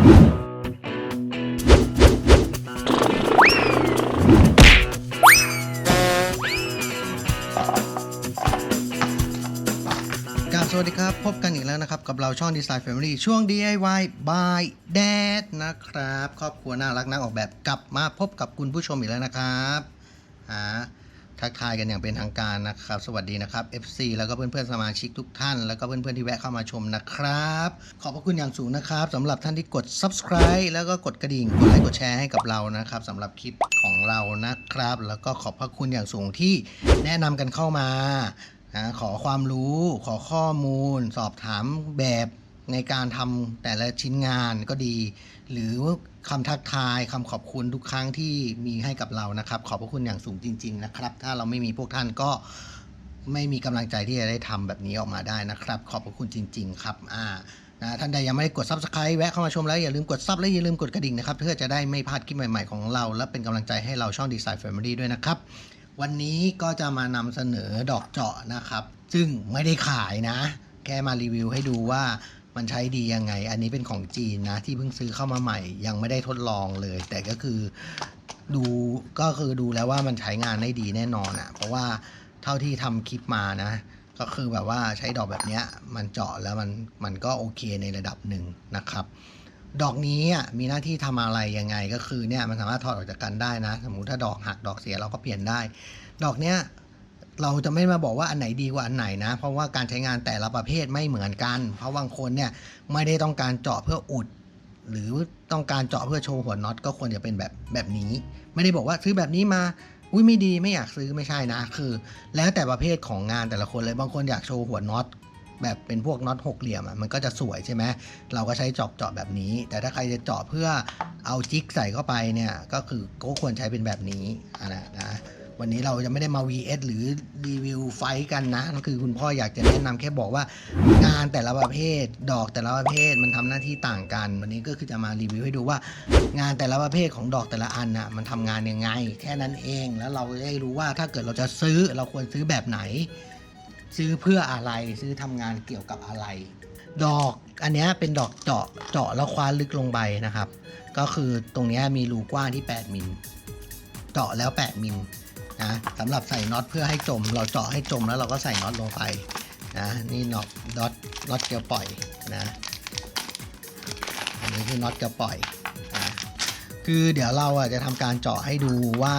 กาบสวัสดีครับ พบกันอีกแล้วนะครับ กับเราช่อง Design Family ช่วง DIY by Dad นะครับ ครอบครัวน่ารักนักออกแบบกลับมาพบกับคุณผู้ชมอีกแล้วนะครับหา ทักทายกันอย่างเป็นทางการนะครับ สวัสดีนะครับ FC แล้วก็เพื่อนๆสมาชิกทุกท่าน แล้วก็เพื่อนๆที่แวะเข้ามาชมนะครับ ขอบพระคุณอย่างสูงนะครับสำหรับท่านที่กด subscribe แล้วก็กดกระดิ่งกดไลค์กดแชร์ให้กับเรานะครับสำหรับคลิปของเรานะครับ แล้วก็ขอบพระคุณอย่างสูงที่แนะนำกันเข้ามานะขอความรู้ขอข้อมูล สอบถามแบบ ในการทำแต่ละชิ้นงานก็ดี หรือคำทักทายคำขอบคุณทุกครั้งที่มีให้กับเรานะครับ ขอบพระคุณอย่างสูงจริง ๆ นะครับ ถ้าเราไม่มีพวกท่านก็ไม่มีกำลังใจที่จะได้ทำแบบนี้ออกมาได้นะครับ ขอบพระคุณจริง ๆ ครับอ่านะท่านใดยังไม่ได้กด subscribe แวะเข้ามาชมแล้วอย่าลืมกดซับและอย่าลืมกดกระดิ่งนะครับ เพื่อจะได้ไม่พลาดคลิปใหม่ๆของเรา และเป็นกำลังใจให้เราช่อง Design Family ด้วยนะครับ วันนี้ก็จะมานำเสนอดอกเจาะนะครับ ซึ่งไม่ได้ขายนะ แค่มารีวิวให้ดูว่า มันใช้ดียังไง อันนี้เป็นของจีนนะ ที่เพิ่งซื้อเข้ามาใหม่ ยังไม่ได้ทดลองเลย แต่ก็คือดูก็คือดูแล้วว่ามันใช้งานได้ดีแน่นอนอะ่ะ เพราะว่าเท่าที่ทำคลิปมานะ ก็คือแบบว่าใช้ดอกแบบเนี้ย มันเจาะแล้วมันมันก็โอเคในระดับหนึ่งนะครับ ดอกนี้อะมีหน้าที่ทำอะไรยังไงก็คือเนี่ยมันสามารถถอดออกจากกันได้นะ สมมุติถ้าดอกหักดอกเสียเราก็เปลี่ยนได้ ดอกเนี้ย เราจะไม่มาบอกว่าอันไหนดีกว่าอันไหนนะ เพราะว่าการใช้งานแต่ละประเภทไม่เหมือนกัน เพราะบางคนเนี่ยไม่ได้ต้องการเจาะเพื่ออุด หรือต้องการเจาะเพื่อโชว์หัวน็อตก็ควรจะเป็นแบบแบบนี้ ไม่ได้บอกว่าซื้อแบบนี้มาอุ้ยไม่ดีไม่อยากซื้อไม่ใช่นะ คือ แล้วแต่ประเภทของงานแต่ละคนเลยบางคนอยากโชว์หัวน็อตแบบเป็นพวกน็อตหกเหลี่ยมอะมันก็จะสวยใช่ไหมเราก็ใช้จอบเจาะแบบนี้ แต่ถ้าใครจะเจาะเพื่อเอาจิ๊กใส่เข้าไปเนี่ยก็คือก็ควรใช้เป็นแบบนี้อะนะนะ วันนี้เราจะไม่ได้มา VS หรือรีวิวไฟกันนะ ก็คือคุณพ่ออยากจะแนะนำแค่บอกว่างานแต่ละประเภท ดอกแต่ละประเภทมันทำหน้าที่ต่างกัน วันนี้ก็คือจะมารีวิวให้ดูว่า งานแต่ละประเภทของดอกแต่ละอันน่ะมันทำงานยังไง แค่นั้นเองแล้วเราจะได้รู้ว่าถ้าเกิดเราจะซื้อเราควรซื้อแบบไหน ซื้อเพื่ออะไรซื้อทำงานเกี่ยวกับอะไร ดอกอันนี้เป็นดอกเจาะเจาะแล้วคว้าลึกลงไปนะครับ ก็คือตรงนี้มีรูกว้างที่ 8 มิลเจาะแล้ว 8 มิล นะสำหรับใส่น็อตเพื่อให้จม เราเจาะให้จมแล้วเราก็ใส่น็อตลงไปนะนี่น็อตน็อตน็อตเกลียวปล่อยนะอันนี้คือน็อตเกลียวปล่อยนะคือเดี๋ยวเราอะจะทำการเจาะให้ดูว่า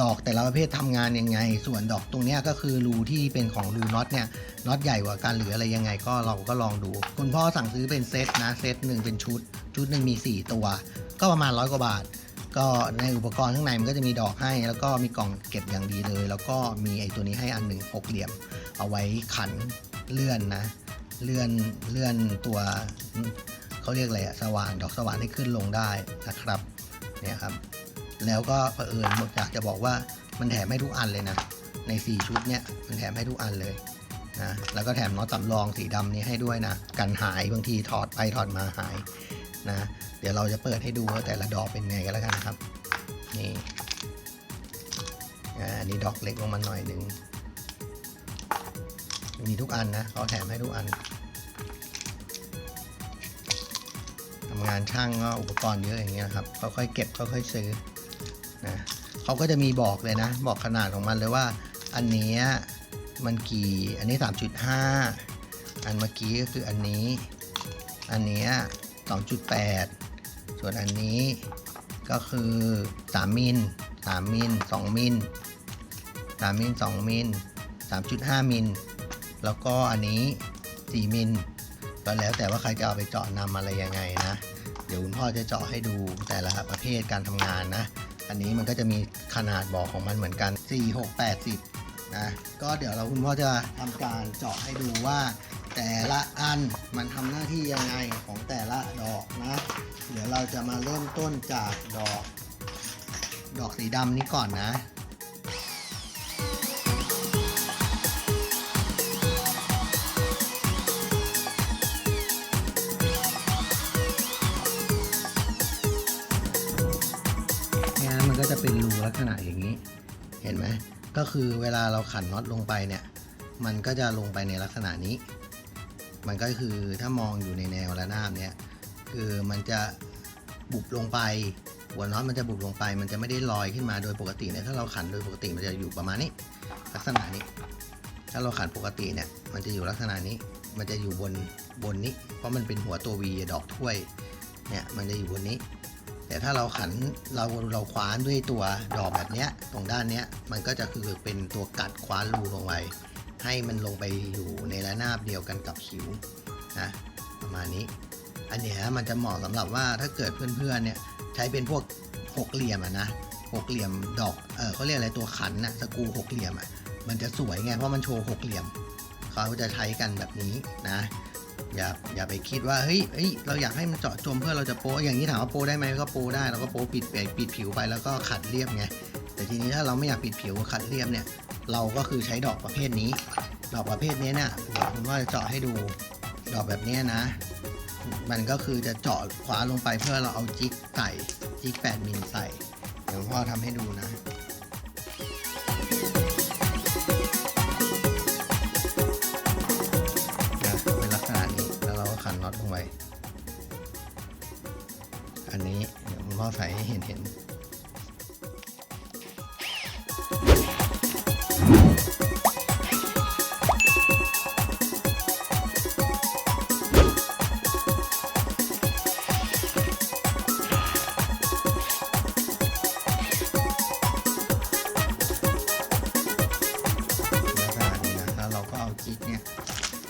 ดอกแต่ละประเภททำงานยังไง ส่วนดอกตรงนี้ก็คือรูที่เป็นของรูน็อตเนี่ยน็อตใหญ่กว่ากันหรืออะไรยังไงก็เราก็ลองดู คุณพ่อสั่งซื้อเป็นเซตนะเซตหนึ่งเป็นชุด ชุดหนึ่งมี 4 ตัว ก็ประมาณร้อยกว่าบาท ก็ในอุปกรณ์ข้างในมันก็จะมีดอกให้ แล้วก็มีกล่องเก็บอย่างดีเลย แล้วก็มีไอ้ตัวนี้ให้อันหนึ่งหกเหลี่ยม เอาไว้ขันเลื่อนนะ เลื่อนเลื่อนตัวเขาเรียกอะไรอะสว่านดอกสว่านให้ขึ้นลงได้นะครับเนี่ยครับ แล้วก็เผอิญอยากจะบอกว่ามันแถมให้ทุกอันเลยนะ ใน 4 ชุดเนี่ยมันแถมให้ทุกอันเลยนะแล้วก็แถมน็อตสำรองสีดำนี้ให้ด้วยนะ กันหายบางทีถอดไปถอดมาหาย นะ เดี๋ยวเราจะเปิดให้ดูว่าแต่ละดอกเป็นไงกันแล้วกันนะครับ นี่อันนี้ดอกเล็กลงมาหน่อยหนึ่งมีทุกอันนะเขาแถมให้ทุกอันทำงานช่างก็อุปกรณ์เยอะอย่างเงี้ยครับค่อยๆเก็บค่อยๆซื้อนะเขาก็จะมีบอกเลยนะ บอกขนาดของมันเลยว่า อันนี้มันกี่อันนี้ 3.5 อันเมื่อกี้ก็คืออันนี้ อันนี้ 2.8 ส่วนอันนี้ก็คือ 3 มิล 3 มิล 2 มิล 3 มิล 2 มิล 3.5 มิล แล้วก็อันนี้ 4 มิล ก็แล้วแต่ว่าใครจะเอาไปเจาะนำอะไรยังไงนะ เดี๋ยวคุณพ่อจะเจาะให้ดูแต่ละประเภทการทำงานนะ อันนี้มันก็จะมีขนาดบอกของมันเหมือนกัน 4 6 8 10นะ ก็เดี๋ยวเราคุณพ่อจะทำการเจาะให้ดูว่า แต่ละอันมันทำหน้าที่ยังไงของแต่ละดอกนะ เดี๋ยวเราจะมาเริ่มต้นจากดอก ดอกสีดำนี้ก่อนนะนี่ยมันก็จะเป็นรูลักษณะอย่างนี้ เห็นไหม ก็คือเวลาเราขันน็อตลงไปเนี่ย มันก็จะลงไปในลักษณะนี้ มันก็คือถ้ามองอยู่ในแนวระนาบเนี่ยคือมันจะบุบลงไป หัวน็อตมันจะบุบลงไป มันจะไม่ได้ลอยขึ้นมาโดยปกติเนี่ยถ้าเราขันโดยปกติมันจะอยู่ประมาณนี้ ลักษณะนี้ ถ้าเราขันปกติเนี่ยมันจะอยู่ลักษณะนี้ มันจะอยู่บนบนนี้ เพราะมันเป็นหัวตัว V ดอกถ้วยเนี่ยมันจะอยู่บนนี้ แต่ถ้าเราขันเราเราคว้านด้วยตัวดอกแบบเนี้ยตรงด้านเนี้ยมันก็จะคือเป็นตัวกัดคว้านรูลงไป ให้มันลงไปอยู่ในระนาบเดียวกันกับคิ้วนะประมาณนี้ อันนี้มันจะเหมาะสำหรับว่าถ้าเกิดเพื่อนๆเนี่ยใช้เป็นพวกหกเหลี่ยมอะนะหกเหลี่ยมดอกเออเขาเรียกอะไรตัวขันนะสกูหกเหลี่ยมอะมันจะสวยไงเพราะมันโชว์หกเหลี่ยมเขาจะใช้กันแบบนี้นะอย่าอย่าไปคิดว่าเฮ้ยเฮ้ยเราอยากให้มันเจาะจมเพื่อเราจะโป้อย่างนี้ถามว่าโป้ได้ไหมก็โป้ได้เราก็โป้ปิดไปปิดผิวไปแล้วก็ขัดเรียบไงแต่ทีนี้ถ้าเราไม่อยากปิดผิวขัดเรียบเนี่ย เราก็คือใช้ดอกประเภทนี้ ดอกประเภทนี้เนี่ยเดี๋ยวผมว่าจะเจาะให้ดูดอกแบบนี้นะ มันก็คือจะเจาะขวาลงไปเพื่อเราเอาจิกใส่จิก8มิลใส่ เดี๋ยวพ่อทำให้ดูนะนะเป็นลักษณะนี้แล้วเราก็ขันน็อตลงไป อันนี้เดี๋ยวพ่อใส่ให้เห็นเห็น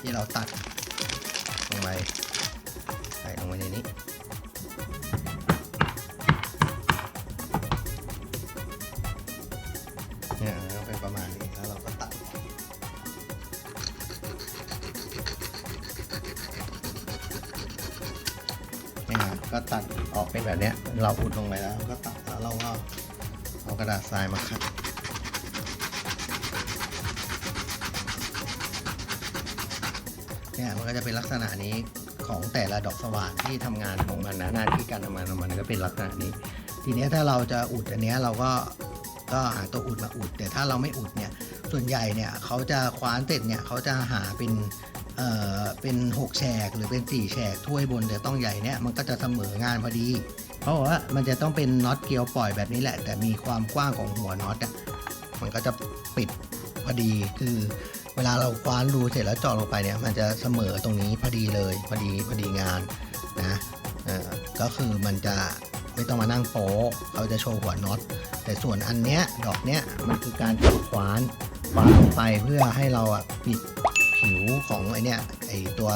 ที่เราตัดลงไปใส่ลงไปในนี้เนี่ยก็เป็นประมาณนี้แล้วเราก็ตัดเนี่ยก็ตัดออกเป็นแบบเนี้ยเราอุดลงไปแล้วก็ตัดแล้วเราก็เอากระดาษทรายมาขัด เนี่ยมันก็จะเป็นลักษณะนี้ของแต่ละดอกสว่านที่ทำงานของมันนะหน้าที่การทำงานของมันก็เป็นลักษณะนี้ ทีนี้ถ้าเราจะอุดอันนี้เราก็ก็หาตัวอุดมาอุด แต่ถ้าเราไม่อุดเนี่ยส่วนใหญ่เนี่ยเขาจะคว้านเสร็จเนี่ยเขาจะหาเป็นเอ่อเป็น6แฉกหรือเป็น4แฉกถ้วยบนแต่ต้องใหญ่เนี่ยมันก็จะเสมองานพอดีเพราะว่ามันจะต้องเป็นน็อตเกลียวปล่อยแบบนี้แหละ แต่มีความกว้างของหัวน็อตอะมันก็จะปิดพอดีคือ เวลาเราคว้านรูเสร็จแล้วเจาะลงไปเนี่ยมันจะเสมอตรงนี้พอดีเลยพอดีพอดีงานนะก็คือมันจะไม่ต้องมานั่งโป๊ะเขาจะโชว์หัวน็อต แต่ส่วนอันเนี้ยดอกเนี้ยมันคือการจาะคว้านคว้านลงไปเพื่อให้เราอะปิดผิวของไอเนี้ยไอตัว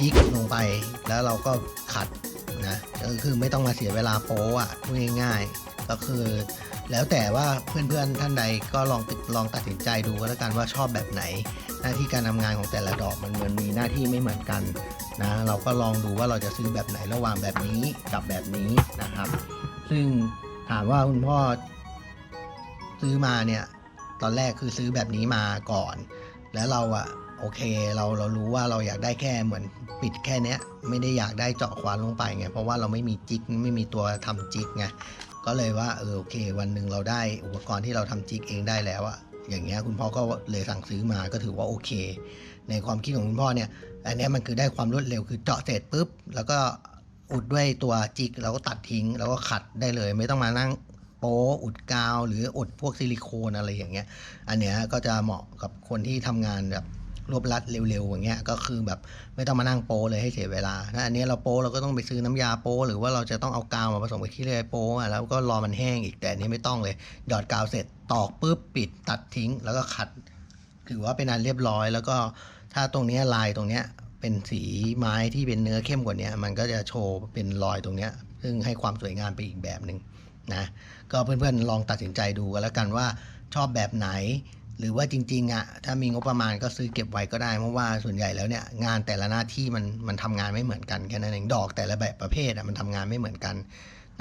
ยิกลงไป แล้วเราก็ขัดนะก็คือไม่ต้องมาเสียเวลาโป๊ะอะพูดง่ายๆก็คือ แล้วแต่ว่าเพื่อนๆท่านใดก็ลองติดลองตัดสินใจดูก็แล้วกันว่าชอบแบบไหน หน้าที่การทำงานของแต่ละดอกมันเหมือนมีหน้าที่ไม่เหมือนกันนะเราก็ลองดูว่าเราจะซื้อแบบไหนระหว่างแบบนี้กับแบบนี้นะครับ ซึ่งถามว่าคุณพ่อซื้อมาเนี่ยตอนแรกคือซื้อแบบนี้มาก่อน แล้วเราอะโอเคเราเรารู้ว่าเราอยากได้แค่เหมือนปิดแค่เนี้ย ไม่ได้อยากได้เจาะควานลงไปไงเพราะว่าเราไม่มีจิกไม่มีตัวทำจิกไง ก็เลยว่าเออโอเค วันหนึ่งเราได้อุปกรณ์ที่เราทำจิกเองได้แล้วอะอย่างเงี้ยคุณพ่อก็เลยสั่งซื้อมาก็ถือว่าโอเค ในความคิดของคุณพ่อเนี่ย อันเนี้ยมันคือได้ความรวดเร็วคือเจาะเสร็จปุ๊บ แล้วก็อุดด้วยตัวจิกแล้วก็ตัดทิ้ง แล้วก็ขัดได้เลย ไม่ต้องมานั่งโป๊อุดกาว หรืออุดพวกซิลิโคนอะไรอย่างเงี้ย อันเนี้ยก็จะเหมาะกับคนที่ทำงานแบบ รวบรัดเร็วๆอย่างเงี้ยก็คือแบบไม่ต้องมานั่งโป้เลยให้เสียเวลาถ้าอันนี้เราโป้เราก็ต้องไปซื้อน้ำยาโป้หรือว่าเราจะต้องเอากาวมาผสมกับขี้เลยโป้แล้วก็รอมันแห้งอีกแต่อันนี้ไม่ต้องเลยหยอดกาวเสร็จตอกปุ๊บปิดตัดทิ้ง แล้วก็ขัด ถือว่าเป็นอันเรียบร้อย แล้วก็ถ้าตรงเนี้ยลายตรงเนี้ยเป็นสีไม้ที่เป็นเนื้อเข้มกว่านี้มันก็จะโชว์เป็นรอยตรงเนี้ยซึ่งให้ความสวยงามไปอีกแบบหนึ่งนะก็เพื่อนๆลองตัดสินใจดูกันแล้วกันว่าชอบแบบไหน หรือว่าจริงๆอะถ้ามีงบประมาณก็ซื้อเก็บไว้ก็ได้เพราะว่าส่วนใหญ่แล้วเนี่ยงานแต่ละหน้าที่มันมันทำงานไม่เหมือนกันแค่นั้นเองดอกแต่ละแบบประเภทอะมันทำงานไม่เหมือนกัน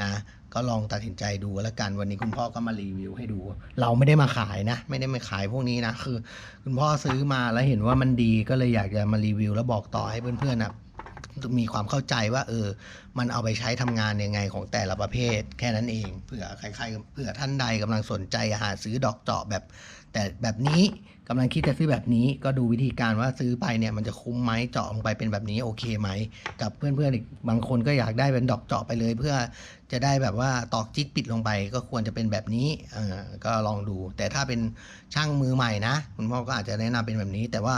นะก็ลองตัดสินใจดูแล้วกันวันนี้คุณพ่อก็มารีวิวให้ดู เราไม่ได้มาขายนะ ไม่ได้มาขายพวกนี้นะคือ คุณพ่อซื้อมาแล้วเห็นว่ามันดีก็เลยอยากจะมารีวิวแล้วบอกต่อให้เพื่อนๆนะ มีความเข้าใจว่า เออ มันเอาไปใช้ทำงานยังไงของแต่ละประเภท แค่นั้นเองเผื่อใครๆเผื่อท่านใดกำลังสนใจหาซื้อดอกเจาะแบบ แต่แบบนี้กำลังคิดจะซื้อแบบนี้ ก็ดูวิธีการว่าซื้อไปเนี่ยมันจะคุ้มไหมเจาะลงไปเป็นแบบนี้โอเคไหม กับเพื่อนๆอีกบางคนก็อยากได้เป็นดอกเจาะไปเลย เพื่อจะได้แบบว่าตอกจิ๊กปิดลงไปก็ควรจะเป็นแบบนี้เออก็ลองดู แต่ถ้าเป็นช่างมือใหม่นะ คุณพ่อก็อาจจะแนะนำเป็นแบบนี้ แต่ว่า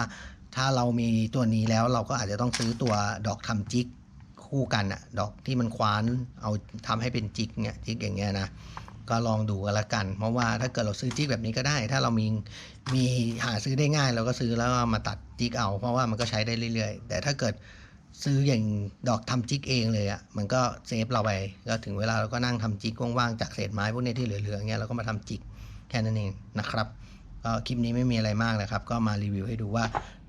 ถ้าเรามีตัวนี้แล้วเราก็อาจจะต้องซื้อตัวดอกทำจิกคู่กันอะดอกที่มันคว้านเอาทำให้เป็นจิกเนี่ยจิกอย่างเงี้ยนะก็ลองดูกันละกัน เพราะว่าถ้าเกิดเราซื้อจิกแบบนี้ก็ได้ ถ้าเรามีมีหาซื้อได้ง่าย เราก็ซื้อแล้วมาตัดจิกเอา เพราะว่ามันก็ใช้ได้เรื่อย ๆ แต่ถ้าเกิดซื้ออย่างดอกทำจิกเองเลยอะ่ะมันก็เซฟเราไปก็ถึงเวลาเราก็นั่งทำจิกว่างๆจากเศษไม้พวกนี้ที่เหลือๆเงี้ยเราก็มาทำจิกแค่นั้นเองนะครับ ก็คลิปนี้ไม่มีอะไรมากเลยครับ ก็มารีวิวให้ดูว่า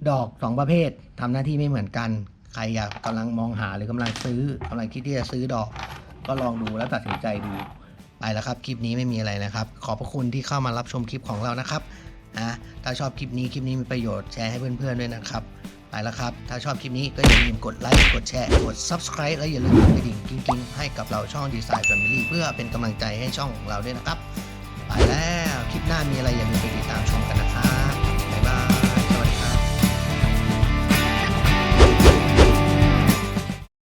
ดอกสองประเภททำหน้าที่ไม่เหมือนกัน ใครอยากกำลังมองหาหรือกำลังซื้อกำลังคิดที่จะซื้อดอก ก็ลองดูแล้วตัดสินใจดูไปแล้วครับคลิปนี้ไม่มีอะไรนะครับ ขอบพระคุณที่เข้ามารับชมคลิปของเรานะครับนะถ้าชอบคลิปนี้คลิปนี้มีประโยชน์แชร์ให้เพื่อนๆด้วยนะครับไปแล้วครับ ถ้าชอบคลิปนี้ก็อย่าลืมกดไลค์ กดแชร์ กด Subscribe และอย่าลืมกดกระดิ่งกิ๊งๆ ให้กับเราช่อง Design Family เพื่อเป็นกำลังใจให้ช่องของเราด้วยนะครับ ไปแล้ว ลิปหน้ามีอะไรอย่าลืมไปติดตามชมกันนะครับ